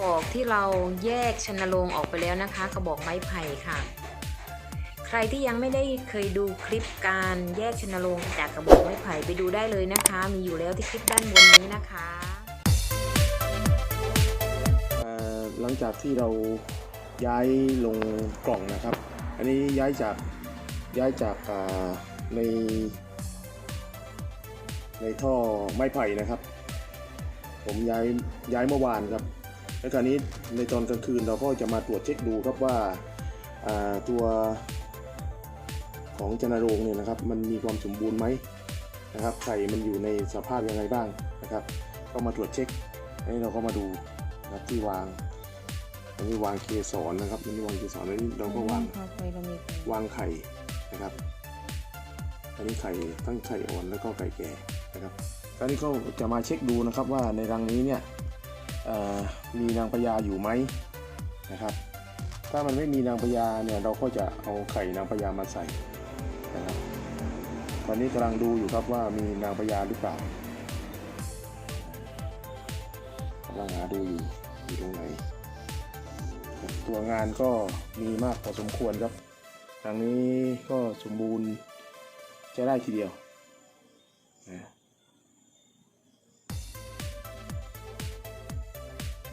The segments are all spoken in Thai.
ปอกที่เราแยกชนโรงออกไปแล้วนะคะกระบอกไม้ไผ่ค่ะ ใครที่ยังไม่ได้เคยดูคลิปการแยกชนโรงจากกระบอกไม้ไผ่ไปดูได้เลยนะคะ มีอยู่แล้วที่คลิปด้านบนนี้นะคะหลังจากที่เราย้ายลงกล่องนะครับ อันนี้ย้ายจากย้ายจากในในท่อไม้ไผ่นะครับ ผมย้ายย้ายเมื่อวานครับ แล้วคราวนี้ในตอนกลางคืนเราก็จะมาตรวจเช็คดูครับว่าอ่าตัวของจนาโรงเนี่ยนะครับมันมีความสมบูรณ์ไหมนะครับไข่มันอยู่ในสภาพยังไงบ้างนะครับ ก็มาตรวจเช็คอันนี้เราก็มาดูนะครับที่วางอันนี้วางเคสรนะครับอันนี้วางเคสรอันนี้เราก็วางวางไข่นะครับ อันนี้ไข่ทั้งไข่อ่อนแล้วก็ไข่แก่นะครับคราวนี้ก็จะมาเช็คดูนะครับว่าในรังนี้เนี่ยเอ่อ มีนางพญาอยู่ไหมนะครับ ถ้ามันไม่มีนางพญาเนี่ยเราก็จะเอาไข่นางพญามาใส่นะครับตอนนี้กำลังดูอยู่ครับว่ามีนางพญาหรือเปล่ากำลังหาดูอยู่อยู่ตรงไหนตัวงานก็มีมากพอสมควรครับทางนี้ก็สมบูรณ์ใช้ได้ทีเดียว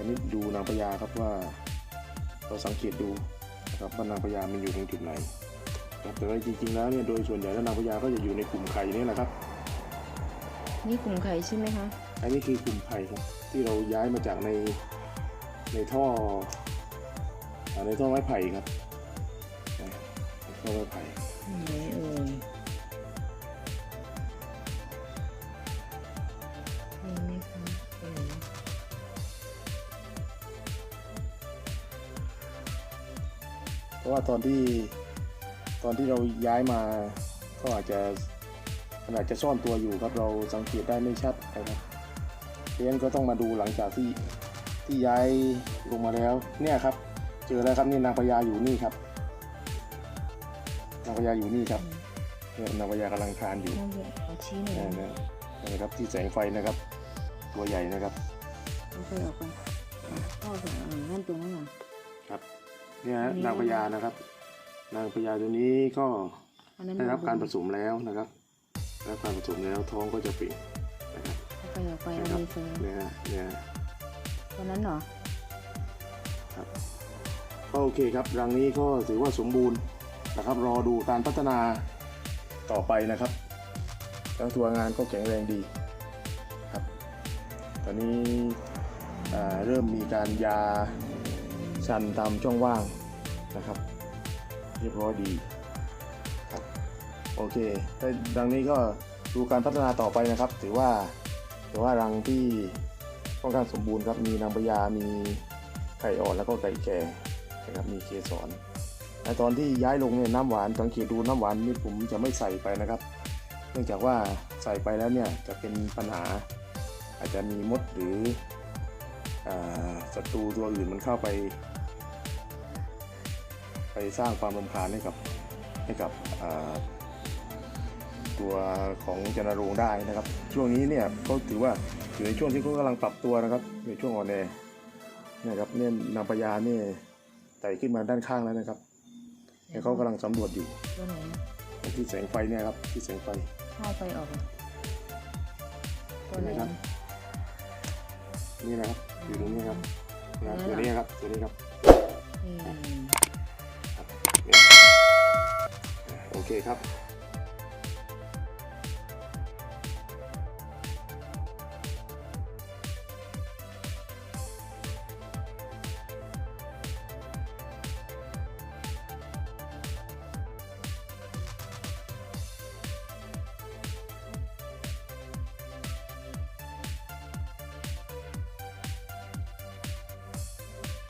อันนี้ดูนางพญาครับว่าเราสังเกตดูนะครับว่านางพญามันอยู่ตรงจุดไหนครับแต่ว่าจริงๆแล้วเนี่ยโดยส่วนใหญ่แล้วนางพญาก็จะอยู่ในกลุ่มไข่นี่แหละครับ นี่กลุ่มไข่ใช่ไหมคะอันนี้คือกลุ่มไผ่ครับที่เราย้ายมาจากในในท่ออ่าในท่อไม้ไผ่ครับนะในท่อไม้ไผ่ไหนเอ่ย เพราะว่าตอนที่ตอนที่เราย้ายมาก็อาจจะมันอาจจะซ่อนตัวอยู่ครับเราสังเกตได้ไม่ชัดนะครับเพราะฉะนั้นก็ต้องมาดูหลังจากที่ที่ย้ายลงมาแล้วเนี่ยครับ เจอแล้วครับนี่นางพญาอยู่นี่ครับ นางพญาอยู่นี่ครับเนี่ยนางพญากำลังคลานอยู่น้องเดี๋ยวขอชี้หน่อยนะนะนะครับที่แสงไฟนะครับ ตัวใหญ่นะครับเอาไปออกไปพ่อจะเอานั่นตรงนั้นเหรอครับ เนี่ยฮะอันนี้ นางพญานะครับ นางพญาตัวนี้ก็อันนั้นได้รับการผสมแล้วนะครับได้รับการผสมแล้วท้องก็จะเปลี่ยนนะครับเอาไปออกไปเอานะครับไปเฟิร์เนี่ยฮะเนี่ยฮะตัวนั้นเหรอครับก็โอเคครับรังนี้ก็ถือว่าสมบูรณ์นะครับ รอดูการพัฒนาต่อไปนะครับทั้งตัวงานก็แข็งแรงดีครับ ตอนนี้อ่าเริ่มมีการยา ชันตามช่องว่างนะครับ เรียบร้อยดีครับโอเคดังนี้ก็ดูการพัฒนาต่อไปนะครับ ถือว่าถือว่ารังที่ค่อนข้างสมบูรณ์ครับมีนางพญามีไข่อ่อนแล้วก็ไก่แก่นะครับมีเกสรในตอนที่ย้ายลงเนี่ยน้ำหวานสังเกตดูน้ำหวานนี่ผมจะไม่ใส่ไปนะครับ เนื่องจากว่าใส่ไปแล้วเนี่ยจะเป็นปัญหาอาจจะมีมดหรือศัตรูตัวอื่นมันเข้าไป สร้างความรำคาญให้กับให้กับอ่าตัวของจนารงค์ได้นะครับ ช่วงนี้เนี่ยเขาถือว่าอยู่ในช่วงที่เขากำลังปรับตัวนะครับในช่วงอ่อนแอเนี่ยครับเนี่ยนางพญาเนี่ยไต่ขึ้นมาด้านข้างแล้วนะครับเนี่ยเขากำลังสำรวจอยู่ตัวไหนอะที่แสงไฟเนี่ยครับที่แสงไฟเข้าไปออกอะตัวเห็นไหไหนมครับนี่นะครับอยู่ตรงนี้ครับนะครับตัวนี้ครับตัวนี้ครับอืมเนี่ย โอเคครับ